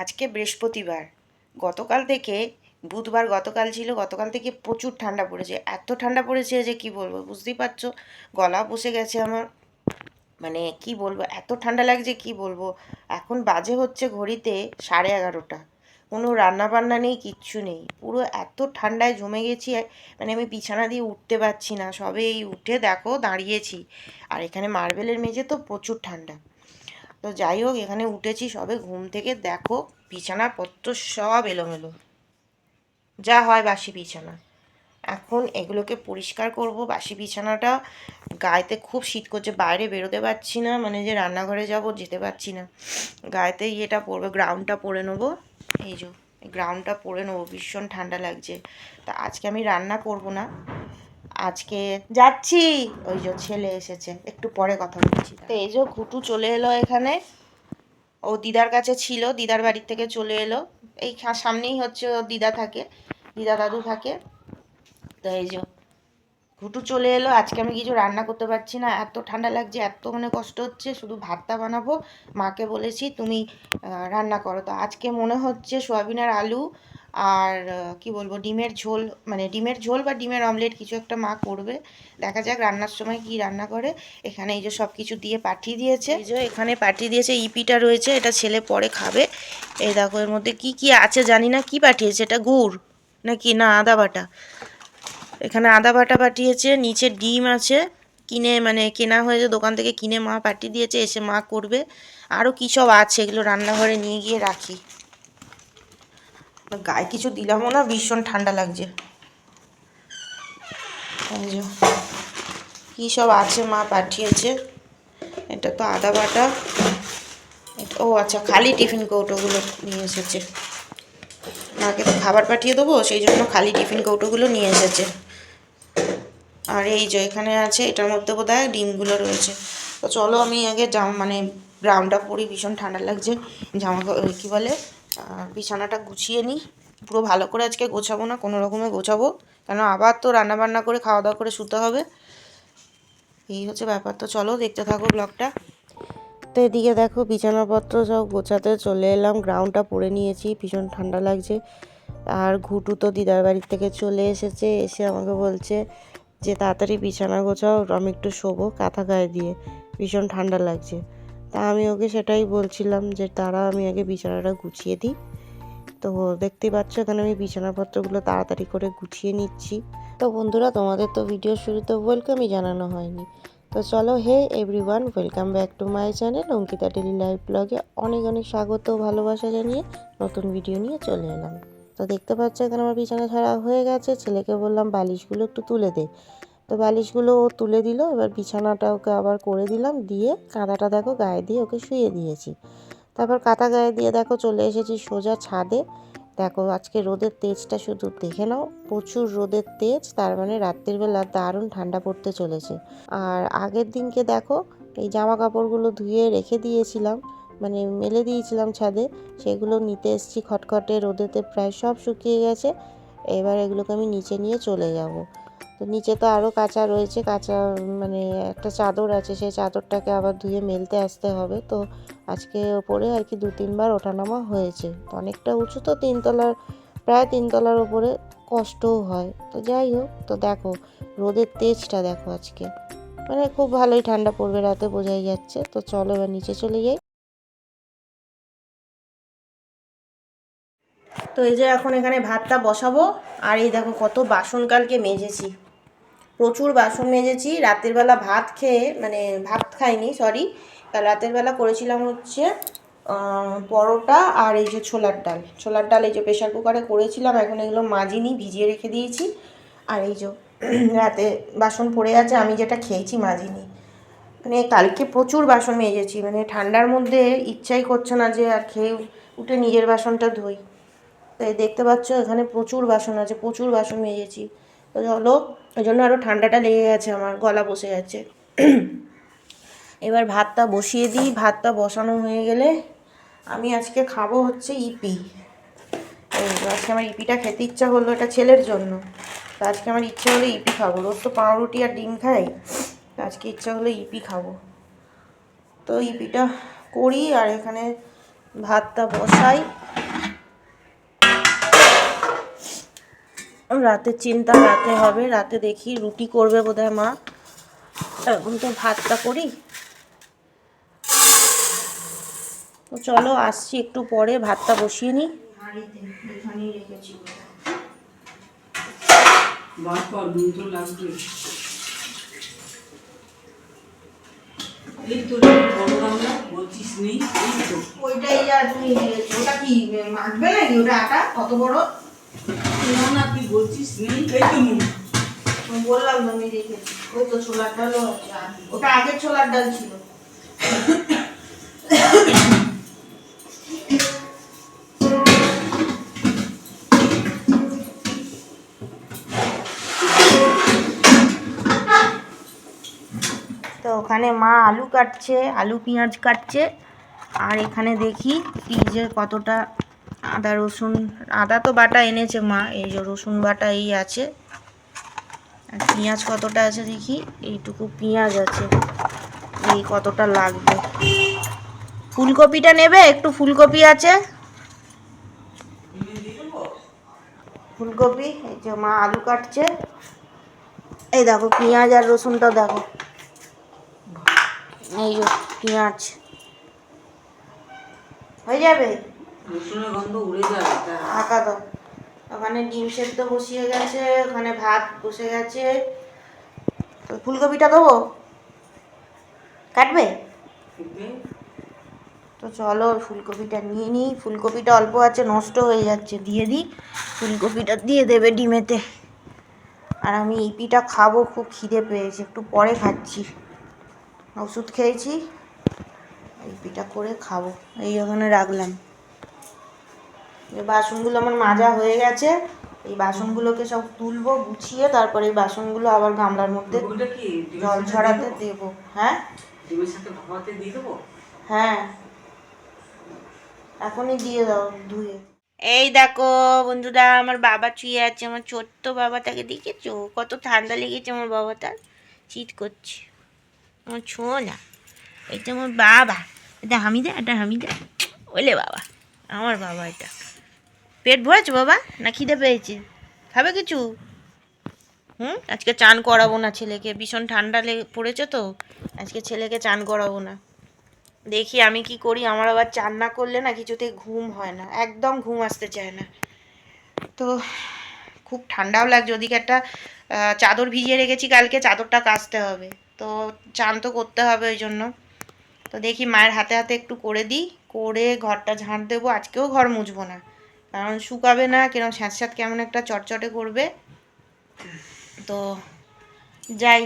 আজকে বৃহস্পতিবার। গতকাল থেকে, বুধবার গতকাল ছিল, গতকাল থেকে প্রচুর ঠান্ডা পড়েছে। এত ঠান্ডা পড়েছে যে কি বলব, বুঝতেই পারছ? গলা বসে গেছে আমার। মানে কি বলব, এত ঠান্ডা লাগছে কি বলব? এখন বাজে হচ্ছে ঘড়িতে সাড়ে এগারোটা। কোনো রান্না বান্না নেই, কিচ্ছু নেই। পুরো এত ঠান্ডায় জমে গেছি মানে আমি বিছানা দিয়ে উঠতে পারছি না। সবে এই উঠে দেখো, দাঁড়িয়েছি। আর এখানে মার্বেলের মেঝে তো প্রচুর ঠান্ডা। তো যাই হোক, এখানে উঠেছি সবে, ঘুম থেকে দেখো বিছানাপত্র সব এলোমেলো। যা হয় বাসি বিছানা। এখন এগুলোকে পরিষ্কার করব। বাসি বিছানাটা গায়েতে খুব শীত করছে, বাইরে বেরোতে পারছি না মানে যে রান্নাঘরে যাব, যেতে পারছি না। গায়েতে ইয়েটা পরবে গ্রাউন্ডটা পরে নেব। এই যে গ্রাউন্ডটা পরে নেব, ভীষণ ঠান্ডা লাগছে। তা আজকে আমি রান্না করব না। আজকে যাচ্ছি। ওই যে ছেলে এসেছে। একটু পরে কথা বলছি। তো এই যে ঘুটু চলে এলো এখানে। ও দিদার কাছে ছিল, দিদার বাড়ির থেকে চলে এলো। এই সামনেই হচ্ছে দিদা থাকে, দিদা দাদু থাকে। তো এই যে ঘুটু চলে এলো। আজকে আমি কিছু রান্না করতে পারছি না। এত ঠান্ডা লাগছে, এত মানে কষ্ট হচ্ছে। শুধু ভাতটা বানাবো। মাকে বলেছি, তুমি রান্না করো। তো আজকে মনে হচ্ছে সয়াবিনের আলু আর কি বলব, ডিমের ঝোল মানে ডিমের ঝোল বা ডিমের অমলেট কিছু একটা মা করবে। দেখা যাক রান্নার সময় কি রান্না করে। এখানে এই যে সব কিছু দিয়ে পাঠিয়ে দিয়েছে। এই যে এখানে পাঠিয়ে দিয়েছে, ইপিটা রয়েছে, এটা ছেলে পরে খাবে। এই দেখো, এর মধ্যে কি কি আছে জানি না, কি পাঠিয়েছে? এটা গুড় নাকি? না, আদা বাটা। এখানে আদা বাটা পাঠিয়েছে, নিচে ডিম আছে। কিনে মানে কেনা হয়েছে, দোকান থেকে কিনে মা পাঠিয়ে দিয়েছে, এসে মা করবে। আরও কী সব আছে, এগুলো রান্নাঘরে নিয়ে গিয়ে রাখি। গায়ে কিছু দিলামও না, ভীষণ ঠান্ডা লাগছে। কী সব আছে মা পাঠিয়েছে। এটা তো আদা বাটা। ও আচ্ছা খালি টিফিন কৌটোগুলো নিয়ে এসেছে। মাকে তো খাবার পাঠিয়ে দেবো, সেই জন্য খালি টিফিন কৌটোগুলো নিয়ে এসেছে। আর এই যে, এখানে আছে, এটার মধ্যে বোধ হয় ডিমগুলো রয়েছে। তো চলো আমি আগে জামা মানে গ্রাউন্ডটা পরি, ভীষণ ঠান্ডা লাগছে। জামা কা- বলে? বিছানাটা গুছিয়ে নিই। পুরো ভালো করে আজকে গোছাবো না, কোনো রকমে গোছাবো। কেন আবার তো রান্না বান্না করে খাওয়া দাওয়া করে শুতে হবে। এই হচ্ছে ব্যাপার। তো চলো দেখতে থাকো ব্লগটা। তো এদিকে দেখো বিছানাপত্র সব গোছাতে চলে এলাম। গ্রাউন্ডটা পরে নিয়েছি, ভীষণ ঠান্ডা লাগছে। আর ঘুটু তো দিদার বাড়ির থেকে চলে এসেছে, এসে আমাকে বলছে যে তাড়াতাড়ি বিছানা গোছাও, আমি একটু শোবো কাঁথা গায়ে দিয়ে। ভীষণ ঠান্ডা লাগছে। তা আমি ওকে সেটাই বলছিলাম যে, তারা, আমি আগে বিছানাটা গুছিয়ে দিই। তো দেখতেই পাচ্ছ, এখানে আমি বিছানাপত্রগুলো তাড়াতাড়ি করে গুছিয়ে নিচ্ছি। তো বন্ধুরা, তোমাদের তো ভিডিও শুরুতে ওয়েলকামই জানানো হয়নি। তো চলো hey everyone welcome back to my channel Ankita daily live ব্লগে অনেক অনেক স্বাগত ভালোবাসা জানিয়ে নতুন ভিডিও নিয়ে চলে এলাম। তো দেখতে পাচ্ছ, এখানে আমার বিছানা ছাড়া হয়ে গেছে। ছেলেকে বললাম, বালিশগুলো একটু তুলে দে। তো বালিশগুলো ও তুলে দিল, এবার বিছানাটা ওকে আবার করে দিলাম, দিয়ে কাঁদাটা দেখো গায়ে দিয়ে ওকে শুয়ে দিয়েছি। তারপর কাঁথা গায়ে দিয়ে দেখো চলে এসেছি সোজা ছাদে। দেখো আজকে রোদের তেজটা শুধু দেখে নাও, প্রচুর রোদের তেজ, তার মানে রাত্রির বেলা দারুণ ঠান্ডা পড়তে চলেছে। আর আগের দিনকে দেখো এই জামা কাপড়গুলো ধুয়ে রেখে দিয়েছিলাম মানে মেলে দিয়েছিলাম ছাদে, সেগুলো নিতে এসেছি খটখটে, রোদেতে প্রায় সব শুকিয়ে গেছে, এবার এগুলোকে আমি নিচে নিয়ে চলে যাব। নিচে তো আরও কাঁচা রয়েছে, কাঁচা মানে একটা চাদর আছে, সেই চাদরটাকে আবার ধুয়ে মেলতে আসতে হবে। তো আজকে ওপরে আর কি দু তিনবার ওঠানামা হয়েছে। অনেকটা উঁচু তো তিনতলার, প্রায় তিনতলার ওপরে কষ্টও হয়। তো যাই হোক, তো দেখো, রোদের তেজটা দেখো আজকে। মানে খুব ভালোই ঠান্ডা পড়বে রাতে, বোঝাই যাচ্ছে। তো চলো এবার নিচে চলে যাই। তো এই যে এখন এখানে ভাতটা বসাবো, আর এই দেখো কত বাসন কালকে মেজেছি। প্রচুর বাসন মেজেছি, রাতের বেলা ভাত খেয়ে মানে ভাত খাইনি সরি রাতের বেলা করেছিলাম হচ্ছে পরোটা আর এই যে ছোলার ডাল। ছোলার ডাল এই যে প্রেশার কুকারে করেছিলাম, এখন এগুলো মাজিনি, ভিজিয়ে রেখে দিয়েছি। আর এই যে রাতে বাসন পড়ে আছে, আমি যেটা খেয়েছি মাজিনি। মানে কালকে প্রচুর বাসন মেজেছি মানে ঠান্ডার মধ্যে ইচ্ছাই করছে না যে আর খেয়ে উঠে নিজের বাসনটা ধুই। তাই দেখতে পাচ্ছ, এখানে প্রচুর বাসন আছে, প্রচুর বাসন মেজেছি। চলো, ওই জন্য আরও ঠান্ডাটা লেগে গেছে, আমার গলা বসে গেছে। এবার ভাতটা বসিয়ে দিই, ভাতটা বসানো হয়ে গেলে আমি আজকে খাব হচ্ছে ইপি। আজকে আমার ইপিটা খেতে ইচ্ছা হলো এটা ছেলের জন্য। তো আজকে আমার ইচ্ছা হলো ইপি খাব, রোজ তো পাউরুটি আর ডিম খাই আজকে ইচ্ছা হলো ইপি খাব। তো ইপিটা করি আর এখানে ভাতটা বসাই। রাতে চিন্তা রাতে হবে রাতে দেখি রুটি করবে বোধহয় মা। এখন তো ভাতটা করি। তো চলো আসছি একটু পরে ভাতটা বসিয়ে নিই। এখানেই রেখেছি। বার কর নুন তো লাগবে। এই তো বড় গামলা বলছিস নেই ওইটাই আর তুমি ওটা কি মাখবে নাকি ওটা আটা? কত বড়? তো ছোলার ডাল ছিল। তো ওখানে মা আলু কাটছে, আলু পেঁয়াজ কাটছে, আর এখানে দেখি ফ্রিজে কতটা আদা, রসুন, আদা তো বাটা এনেছে মা, এই যে রসুন বাটা এই আছে। আর পেঁয়াজ কতটা আছে দেখি, এইটুকু পেঁয়াজ আছে, এই কতটা লাগবে। ফুলকপিটা নেবে? একটু ফুলকপি আছে। ফুলকপি, এই যে মা আলু কাটছে। এই দেখো, পেঁয়াজ আর রসুনটা দেখো। এই যে পেঁয়াজ। হয়ে যাবে? রসুনের গন্ধ উড়ে যাবে ঢাকা দাও ওখানে ডিম সেদ্ধ বসিয়ে গেছে ওখানে ভাত বসে গেছে। তো ফুলকপিটা দেবো? কাটবে? তো চলো ফুলকপিটা নিয়ে নিই। ফুলকপিটা অল্প আছে নষ্ট হয়ে যাচ্ছে দিয়ে দিই। ফুলকপিটা দিয়ে দেবে ডিমেতে। আর আমি এই পিঠা খাব খুব খিদে পেয়েছে। একটু পরে খাচ্ছি। ওষুধ খেয়েছি। এই পিঠা করে খাব। এই ওখানে রাখলাম। বাসনগুলো আমার মাজা হয়ে গেছে। এই বাসনগুলোকে সব তুলবো গুছিয়ে তারপরে এই বাসনগুলো আবার গামলার মধ্যে জল ছড়াতে দেবো? হ্যাঁ? ডিমের সাথে ভাপাতে দিয়ে দেবো? হ্যাঁ। এখনই দিয়ে দাও ধুয়ে। এই দেখো বন্ধুরা আমার বাবা শুয়ে আছে আমার ছোট্ট বাবাটাকে দেখেছ? কত ঠান্ডা লেগেছে আমার বাবাটার চিট করছে। আমার ছো না। এটা আমার বাবা। এটা হামিদা এটা হামিদা। ওলে বাবা আমার বাবা এটা। পেট ভরেছে বাবা? না খিদে পেয়েছে? খাবে কিছু? হুম? আজকে চান করাবো না ছেলেকে। ভীষণ ঠান্ডা লেগে পড়েছে তো। আজকে ছেলেকে চান করাবো না। দেখি আমি কি করি। আমার আবার চান না করলে না কিছুতেই ঘুম হয় না। একদম ঘুম আসতে চায় না। তো খুব ঠান্ডাও লাগছে। ওদিকে একটা চাদর ভিজিয়ে রেখেছি কালকে। চাদরটা কাচতে হবে। তো চান তো করতে হবে ওই জন্য। তো দেখি মায়ের হাতে হাতে একটু করে দিই। করে ঘরটা ঝাঁট দেবো। আজকেও ঘর মুছবো না। কারণ শুকাবে না কিরম স্যাঁত কেমন একটা চটচটে করবে। তো যাই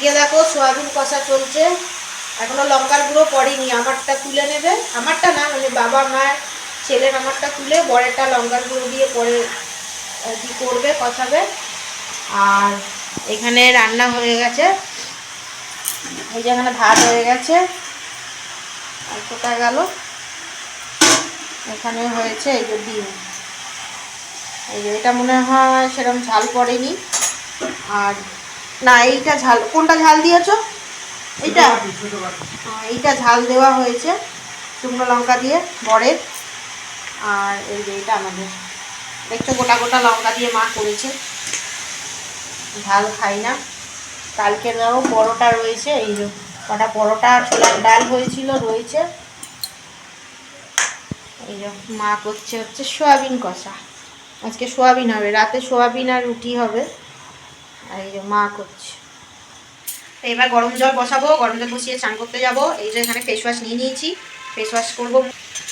এদিকে দেখো সোয়াবিন কষা চলছে। এখনও লঙ্কার গুঁড়ো পড়েনি, আমারটা তুলে নেবে। আমারটা না মানে বাবা, মায়ের ছেলের আমারটা তুলে বড়েটা লঙ্কার গুঁড়ো দিয়ে পরে কি করবে, কষাবে। আর এখানে রান্না হয়ে গেছে। এই যে এখানে ভাত হয়ে গেছে। আর কোথায় গেল। এখানে হয়েছে এই যে ডিম। এই যে এটা মনে হয় সেরকম ঝাল পড়েনি। আর না এইটা ঝাল কোনটা ঝাল দিয়েছ? এইটা? হ্যাঁ, এইটা ঝাল দেওয়া হয়েছে শুকনো লঙ্কা দিয়ে বরের আর এই যে এটা আমাদের। দেখছ গোটা গোটা লঙ্কা দিয়ে মা করেছে। ঝাল খাই না। কালকে দাও পরোটা রয়েছে এই কটা পরোটা ছোলার ডাল হয়েছিল রয়েছে। এই যে মা করছে হচ্ছে সোয়াবিন কষা। আজকে সোয়াবিন হবে রাতে সোয়াবিন আর রুটি হবে। এই যে মা করছে। এবার গরম জল বসাবো, গরম জল বসিয়ে স্নান করতে যাব। এই যে এখানে ফেস ওয়াশ নিয়ে নিয়েছি ফেস ওয়াশ করব।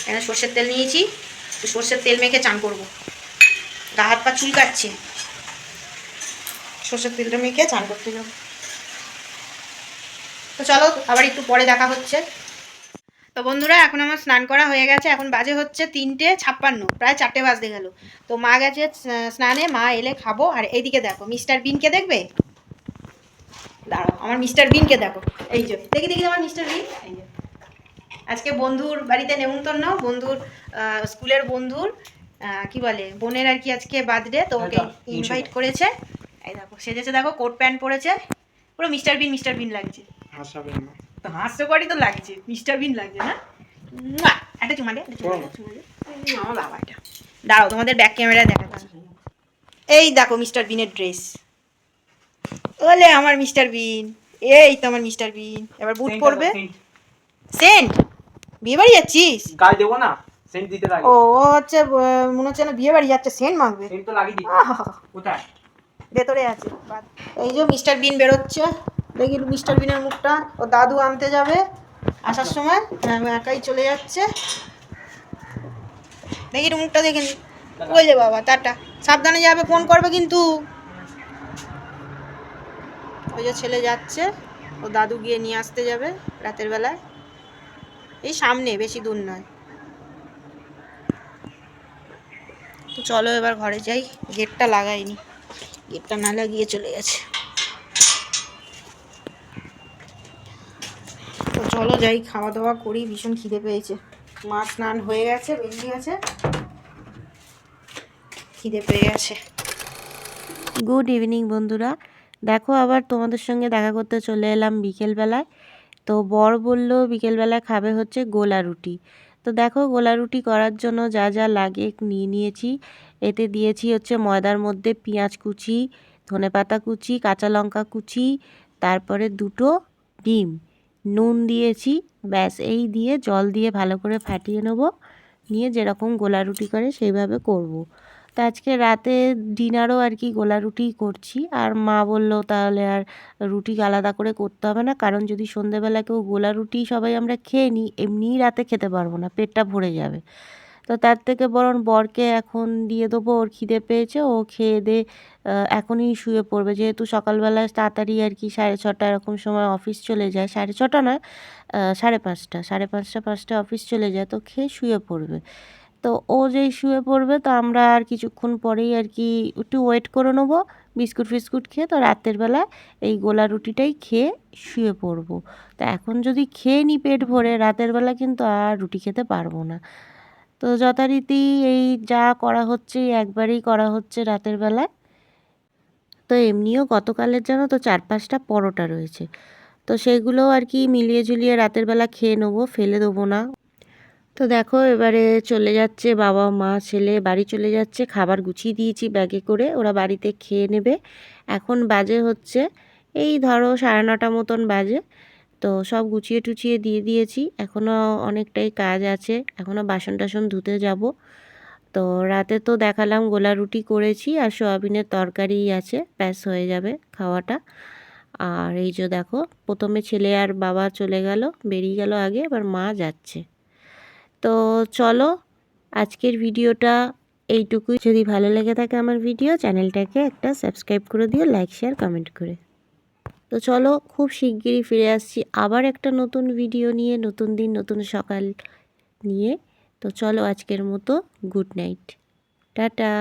এখানে সর্ষের তেল নিয়েছি, তো সর্ষের তেল মেখে চান করব। গা হাত পা চুলকাচ্ছে সর্ষের তেলটা মেখে চান করতে যাব। তো চলো, আবার একটু পরে দেখা হচ্ছে। তো বন্ধুরা এখন আমার স্নান করা হয়ে গেছে। এখন বাজে হচ্ছে তিনটে ছাপ্পান্ন প্রায় চারটে বাজতে গেল। তো মা গেছে স্নানে মা এলে খাব। আর এইদিকে দেখো মিস্টার বিনকে দেখবে? দাঁড়াও আমার মিস্টার বিনকে দেখো। এই যে দেখি দেখি আমার মিস্টার বিন। এই যে। আজকে বন্ধুর বাড়িতে নেমন্তন্ন বন্ধুর স্কুলের বন্ধুর কি বলে বোনের আর কি আজকে বার্থডে তো ওকে ইনভাইট করেছে। এই দেখো সেজেছে দেখো কোট প্যান্ট পরেছে। পুরো মিস্টার বিন মিস্টার বিন লাগছে। হাস্যকরই তো লাগছে মিস্টার বিন লাগছে না? একটা চুমা দে আমার বাবা এটা। দাঁড়াও তোমাদের ব্যাক ক্যামেরায় দেখাচ্ছি। এই দেখো মিস্টার বিনের ড্রেস ওলে আমার মিস্টার বিন এই তো আমার মিস্টার বিন এবার বুট পরবে? সেন্ট বিয়ে বাড়ি যাচ্ছিস? গায়ে দেবো না সেন্ট দিতে লাগে। ও হচ্ছে মনে হচ্ছে না বিয়ে বাড়ি যাচ্ছে সেন্ট মাখবে সেন্ট তো লাগিয়ে আহা, কোথায়? ভেতরে আছে এই যে মিস্টার বিন বেরোচ্ছে। দেখি মিস্টার বিনের মুখটা, ও দাদু আনতে যাবে। আসার সময় আমি একাই চলে যাচ্ছে। দেখি মুখটা দেখে নি। ওই যে বাবা, টাটা। সাবধানে যাবে, ফোন করবে কিন্তু। ওই যে ছেলে যাচ্ছে, ও দাদু গিয়ে নিয়ে আসতে যাবে রাতের বেলায়। এই সামনে, বেশি দূর নয়। তো চলো এবার ঘরে যাই, গেটটা লাগাইনি। গেটটা না লাগিয়ে চলে গেছে। চলো যাই খাওয়া দাওয়া করি, ভীষণ খিদে পেয়েছে। মা স্নান হয়ে গেছে, বেরিয়ে গেছে। খিদে পেয়ে গেছে। গুড ইভিনিং বন্ধুরা। দেখো, আবার তোমাদের সঙ্গে দেখা করতে চলে এলাম বিকেলবেলায়। তো বর বলল, বিকেলবেলায় খাবে হচ্ছে গোলা রুটি। তো দেখো, গোলা রুটি করার জন্য যা যা লাগে নিয়ে নিয়েছি। এতে দিয়েছি হচ্ছে ময়দার মধ্যে পেঁয়াজ কুচি, ধনেপাতা কুচি, কাঁচা লঙ্কা কুচি, তারপরে দুটো ডিম। নুন দিয়েছি, ব্যাস এই দিয়ে জল দিয়ে ভালো করে ফাটিয়ে নেব। নিয়ে যেরকম গোলা রুটি করে সেইভাবে করব। তো আজকে রাতে ডিনারও আর কি গোলা রুটি করছি। আর মা বলল, তাহলে আর রুটি আলাদা করে করতে হবে না। কারণ যদি সন্ধেবেলা কেউ গোলা রুটি সবাই আমরা খেয়ে নিই, এমনিই রাতে খেতে পারব না, পেটটা ভরে যাবে। তো তার থেকে বরং বরকে এখন দিয়ে দেবো, ওর খিদে পেয়েছে, ও খেয়ে দে এখনই শুয়ে পড়বে। যেহেতু সকালবেলা তাড়াতাড়ি আর কি সাড়ে ছটা এরকম সময় অফিস চলে যায়, সাড়ে ছটা নয় সাড়ে পাঁচটা সাড়ে পাঁচটা পাঁচটা অফিস চলে যায়, তো খেয়ে শুয়ে পড়বে। তো ও যেই শুয়ে পড়বে, তো আমরা আর কিছুক্ষণ পরেই আর কি একটু ওয়েট করে নেব, বিস্কুট ফিস্কুট খেয়ে, তো রাতের বেলা এই গোলা রুটিটাই খেয়ে শুয়ে পড়ব। তো এখন যদি খেয়ে নিই পেট ভরে, রাতের বেলা কিন্তু আর রুটি খেতে পারব না। তো যথারীতি এই যা করা হচ্ছে একবারেই করা হচ্ছে রাতের বেলায়। তো এমনিও গতকালের জন্য তো চার পাঁচটা পরোটা রয়েছে। তো সেগুলো আর কি মিলিয়ে ঝুলিয়ে রাতের বেলা খেয়ে নেব, ফেলে দেবো না। তো দেখো, এবারে চলে যাচ্ছে বাবা, মা, ছেলে, বাড়ি চলে যাচ্ছে। খাবার গুছিয়ে দিয়েছি ব্যাগে করে, ওরা বাড়িতে খেয়ে নেবে। এখন বাজে হচ্ছে, এই ধরো সাড়ে নটা মতন বাজে। তো সব গুছিয়ে টুছিয়ে দিয়ে দিয়েছি। এখনও অনেকটাই কাজ আছে। এখনও বাসন টাসন ধুতে যাব। তো রাতে তো দেখালাম গোলা রুটি করেছি আর সোয়াবিনের তরকারি আছে। ব্যাস হয়ে যাবে খাওয়াটা। আর এই যে দেখো, প্রথমে ছেলে আর বাবা চলে গেল, বেরিয়ে গেল আগে, এবার মা যাচ্ছে। তো চলো, আজকের ভিডিওটা এইটুকুই। যদি ভালো লেগে থাকে আমার ভিডিও, চ্যানেলটাকে একটা সাবস্ক্রাইব করে দিও, লাইক, শেয়ার, কমেন্ট করে। তো চলো খুব শিগগিরই ফিরে আসছি আবার একটা নতুন ভিডিও নিয়ে, নতুন দিন, নতুন সকাল নিয়ে। তো চলো আজকের মতো গুড নাইট টাটা।